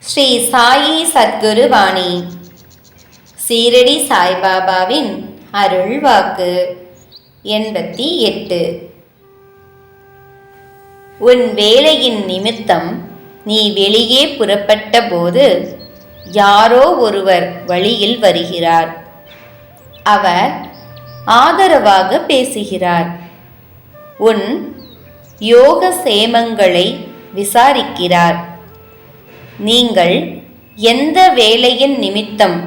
ஸ்ரீ சாயி சத்குரு வாணி சீரடி சாய்பாபாவின் அருள் வாக்கு. எண்பத்தி எட்டு. உன் வேலையின் நிமித்தம் நீ வெளியே புறப்பட்ட போது யாரோ ஒருவர் வழியில் வருகிறார். அவர் ஆதரவாக பேசுகிறார். உன் யோக சேமங்களை விசாரிக்கிறார். நீங்கள் எந்த வேலையின் நிமித்தம்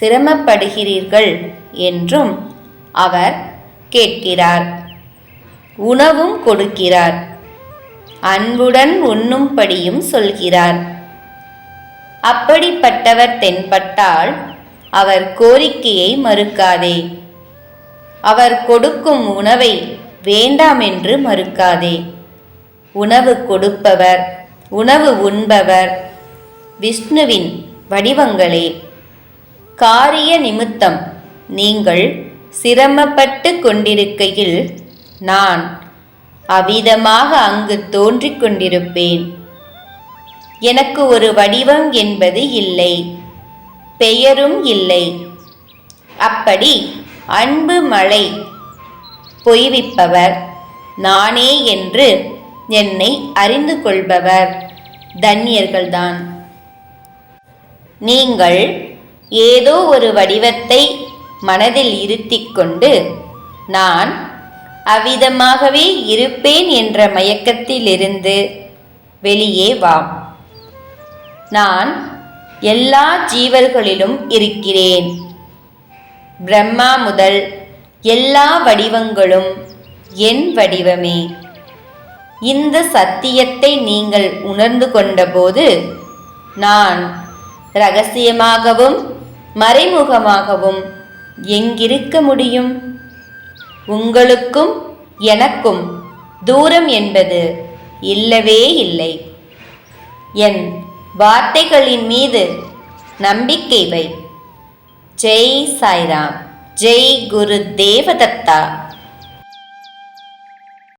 சிரமப்படுகிறீர்கள் என்றும் அவர் கேட்கிறார். உணவும் கொடுக்கிறார். அன்புடன் உண்ணும்படியும் சொல்கிறார். அப்படிப்பட்டவர் தென்பட்டால் அவர் கோரிக்கையை மறுக்காதே. அவர் கொடுக்கும் உணவை வேண்டாம் என்று மறுக்காதே. உணவு கொடுப்பவர் உணவு உண்பவர் விஷ்ணுவின் வடிவங்களே. காரிய நிமித்தம் நீங்கள் சிரமப்பட்டு கொண்டிருக்கையில் நான் அவிதமாக அங்கு தோன்றிக் கொண்டிருப்பேன். எனக்கு ஒரு வடிவம் என்பது இல்லை பெயரும் இல்லை. அப்படி அன்பு மழை பொய்விப்பவர் நானே என்று என்னை அறிந்து கொள்பவர். தன்யர்கள்தான் நீங்கள் ஏதோ ஒரு வடிவத்தை மனதில் இருத்திக்கொண்டு நான் அவ்விதமாகவே இருப்பேன் என்ற மயக்கத்திலிருந்து வெளியே வா. நான் எல்லா ஜீவர்களிலும் இருக்கிறேன். பிரம்மா முதல் எல்லா வடிவங்களும் என் வடிவமே. இந்த சத்தியத்தை நீங்கள் உணர்ந்து கொண்டபோது நான் ரகசியமாகவும் மறைமுகமாகவும் எங்கிருக்க முடியும்? உங்களுக்கும் எனக்கும் தூரம் என்பது இல்லவே இல்லை. என் வார்த்தைகளின் மீது நம்பிக்கை வை. ஜெய் சாய்ராம். ஜெய் குரு தேவதத்தா.